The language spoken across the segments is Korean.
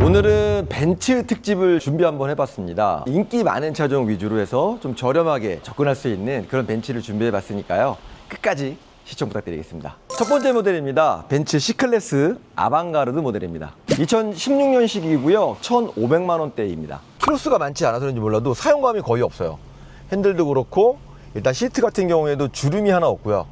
오늘은 벤츠 특집을 준비 한번 해봤습니다. 인기 많은 차종 위주로 해서 좀 저렴하게 접근할 수 있는 그런 벤츠를 준비해봤으니까요. 끝까지 시청 부탁드리겠습니다. 첫 번째 모델입니다. 벤츠 C클래스 아방가르드 모델입니다. 2016년식이고요. 1,500만 원대입니다. 키로수가 많지 않아서 그런지 몰라도 사용감이 거의 없어요. 핸들도 그렇고 일단 시트 같은 경우에도 주름이 하나 없고요.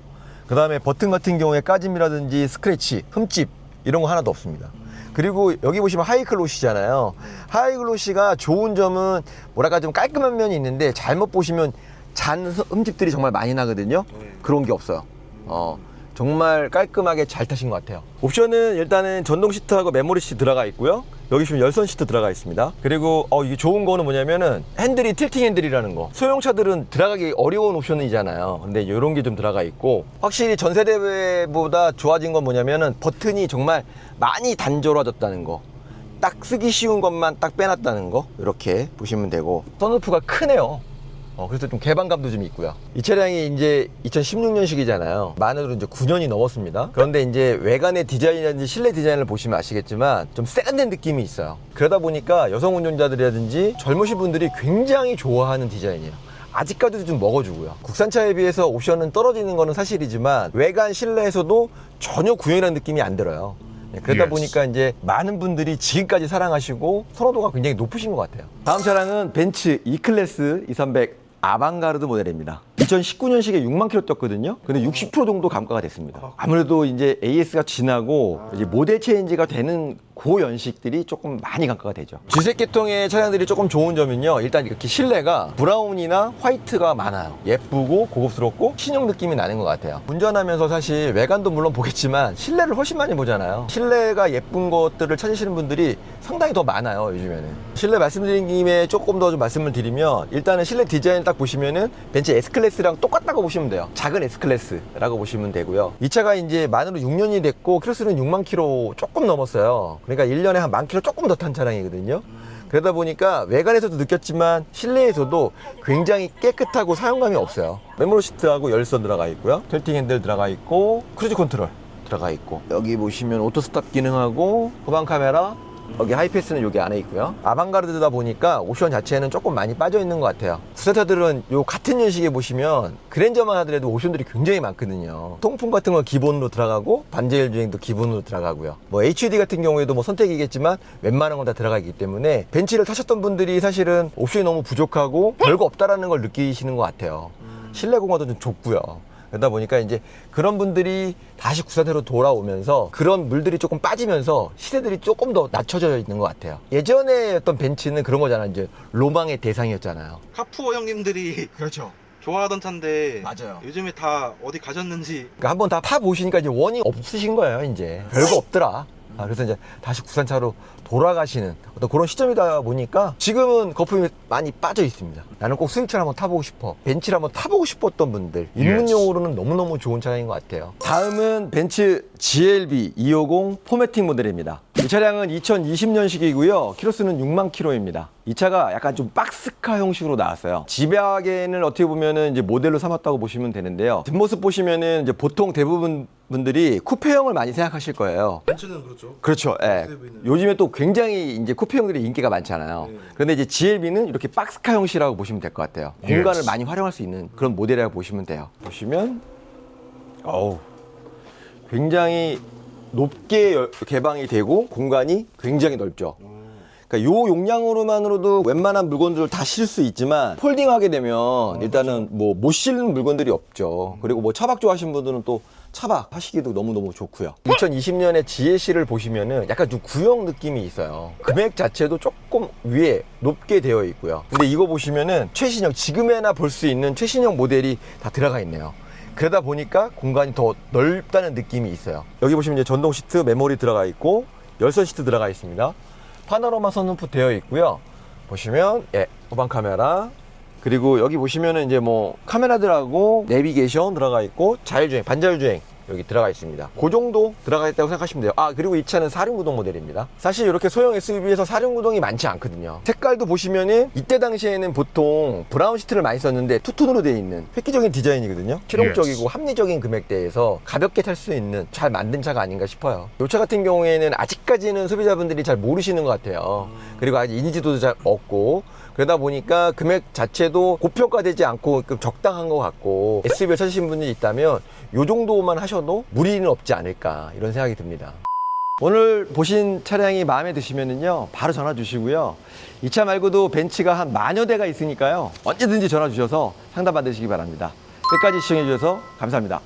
그 다음에 버튼 같은 경우에 까짐이라든지 스크래치, 흠집 이런 거 하나도 없습니다. 그리고 여기 보시면 하이클로시잖아요. 하이클로시가 좋은 점은 뭐랄까 좀 깔끔한 면이 있는데 잘못 보시면 잔 흠집들이 정말 많이 나거든요. 그런 게 없어요. 어, 정말 깔끔하게 잘 타신 것 같아요. 옵션은 일단은 전동 시트하고 메모리 시트 들어가 있고요. 여기 보시면 열선 시트 들어가 있습니다. 그리고 어, 이게 좋은 거는 뭐냐면은 핸들이 틸팅 핸들이라는 거. 소형차들은 들어가기 어려운 옵션이잖아요. 근데 이런 게 좀 들어가 있고 확실히 전 세대보다 좋아진 건 뭐냐면은 버튼이 정말 많이 단조로워졌다는 거. 딱 쓰기 쉬운 것만 딱 빼놨다는 거 이렇게 보시면 되고 선루프가 크네요. 어, 그래서 좀 개방감도 좀 있고요. 이 차량이 이제 2016년식이잖아요. 만으로 이제 9년이 넘었습니다. 그런데 이제 외관의 디자인이라든지 실내 디자인을 보시면 아시겠지만 좀 세련된 느낌이 있어요. 그러다 보니까 여성 운전자들이라든지 젊으신 분들이 굉장히 좋아하는 디자인이에요. 아직까지도 좀 먹어주고요. 국산차에 비해서 옵션은 떨어지는 거는 사실이지만 외관 실내에서도 전혀 구형이라는 느낌이 안 들어요. 네, 그러다 Yes. 보니까 이제 많은 분들이 지금까지 사랑하시고 선호도가 굉장히 높으신 것 같아요. 다음 차량은 벤츠 E클래스 2300 아방가르드 모델입니다. 2019년식에 6만 킬로 떴거든요. 근데 60% 정도 감가가 됐습니다. 아무래도 이제 AS가 지나고 이제 모델 체인지가 되는 고 연식들이 조금 많이 감가가 되죠. G색 계통의 차량들이 조금 좋은 점은요. 일단 이렇게 실내가 브라운이나 화이트가 많아요. 예쁘고 고급스럽고 신형 느낌이 나는 것 같아요. 운전하면서 사실 외관도 물론 보겠지만 실내를 훨씬 많이 보잖아요. 실내가 예쁜 것들을 찾으시는 분들이 상당히 더 많아요. 요즘에는. 실내 말씀드린 김에 조금 더 좀 말씀을 드리면 일단은 실내 디자인 딱 보시면은 벤츠 S클래스랑 똑같다고 보시면 돼요. 작은 S클래스라고 보시면 되고요. 이 차가 이제 만으로 6년이 됐고 키로수는 6만 킬로 조금 넘었어요. 그러니까 1년에 한 만 킬로 조금 더 탄 차량이거든요. 그러다 보니까 외관에서도 느꼈지만 실내에서도 굉장히 깨끗하고 사용감이 없어요. 메모리 시트하고 열선 들어가 있고요. 틸팅 핸들 들어가 있고 크루즈 컨트롤 들어가 있고 여기 보시면 오토 스탑 기능하고 후방 카메라 여기 하이패스는 여기 안에 있고요. 아방가르드다 보니까 옵션 자체는 조금 많이 빠져 있는 것 같아요. 구사차들은 요 같은 연식에 보시면 그랜저만 하더라도 옵션들이 굉장히 많거든요. 통풍 같은 건 기본으로 들어가고 반제일 주행도 기본으로 들어가고요. 뭐 HD 같은 경우에도 뭐 선택이겠지만 웬만한 건 다 들어가 있기 때문에 벤츠를 타셨던 분들이 사실은 옵션이 너무 부족하고 별거 없다라는 걸 느끼시는 것 같아요. 실내 공간도 좀 좁고요. 그러다 보니까 이제 그런 분들이 다시 구사대로 돌아오면서 그런 물들이 조금 빠지면서 시세들이 조금 더 낮춰져 있는 것 같아요. 예전에 어떤 벤츠는 그런 거잖아요. 이제 로망의 대상이었잖아요. 카푸어 형님들이 그렇죠. 좋아하던 차인데 맞아요. 요즘에 다 어디 가셨는지 그러니까 한번 다 타 보시니까 이제 원이 없으신 거예요, 이제. 별거 없더라. 아, 그래서 이제 다시 국산차로 돌아가시는 어떤 그런 시점이다 보니까 지금은 거품이 많이 빠져 있습니다. 나는 꼭 스윙차를 한번 타보고 싶어. 벤츠를 한번 타보고 싶었던 분들. 입문용으로는 너무너무 좋은 차량인 것 같아요. 다음은 벤츠 GLB 250 포매팅 모델입니다. 이 차량은 2020년식이고요. 키로수는 6만 킬로입니다. 이 차가 약간 좀 박스카 형식으로 나왔어요. 집약에는 어떻게 보면은 이제 모델로 삼았다고 보시면 되는데요. 뒷모습 보시면은 이제 보통 대부분 분들이 쿠페형을 많이 생각하실 거예요. 벤츠는 그렇죠 그렇죠. 예. 요즘에 또 굉장히 이제 쿠페형들이 인기가 많잖아요. 네. 그런데 이제 GLB는 이렇게 박스카 형식이라고 보시면 될 것 같아요. 공간을 많이 활용할 수 있는 그런 모델이라고 보시면 돼요. 보시면 어우 굉장히 높게 열- 개방이 되고 공간이 굉장히 넓죠. 그러니까 요 용량으로만으로도 웬만한 물건들을 다 실 수 있지만 폴딩하게 되면 일단은 뭐 못 실는 물건들이 없죠. 그리고 뭐 차박 좋아하시는 분들은 또 차박 하시기도 너무너무 좋고요. 2020년에 GLC를 보시면은 약간 좀 구형 느낌이 있어요. 금액 자체도 조금 위에 높게 되어 있고요. 근데 이거 보시면은 최신형 지금에나 볼 수 있는 최신형 모델이 다 들어가 있네요. 그러다 보니까 공간이 더 넓다는 느낌이 있어요. 여기 보시면 이제 전동 시트 메모리 들어가 있고 열선 시트 들어가 있습니다. 파노라마 선루프 되어 있고요. 보시면 예, 후방 카메라 그리고 여기 보시면은 이제 뭐 카메라들하고 내비게이션 들어가 있고 자율주행, 반자율주행 여기 들어가 있습니다. 그 정도 들어가 있다고 생각하시면 돼요. 아 그리고 이 차는 사륜구동 모델입니다. 사실 이렇게 소형 SUV에서 사륜구동이 많지 않거든요. 색깔도 보시면은 이때 당시에는 보통 브라운 시트를 많이 썼는데 투톤으로 되어 있는 획기적인 디자인이거든요. 실용적이고 합리적인 금액대에서 가볍게 탈 수 있는 잘 만든 차가 아닌가 싶어요. 이 차 같은 경우에는 아직까지는 소비자분들이 잘 모르시는 것 같아요. 그리고 아직 인지도도 잘 없고 그러다 보니까 금액 자체도 고평가되지 않고 좀 적당한 것 같고 SUV를 찾으신 분이 있다면 이 정도만 하셔도 무리는 없지 않을까 이런 생각이 듭니다. 오늘 보신 차량이 마음에 드시면은요 바로 전화 주시고요. 이 차 말고도 벤츠가 한 만여 대가 있으니까요 언제든지 전화 주셔서 상담 받으시기 바랍니다. 끝까지 시청해 주셔서 감사합니다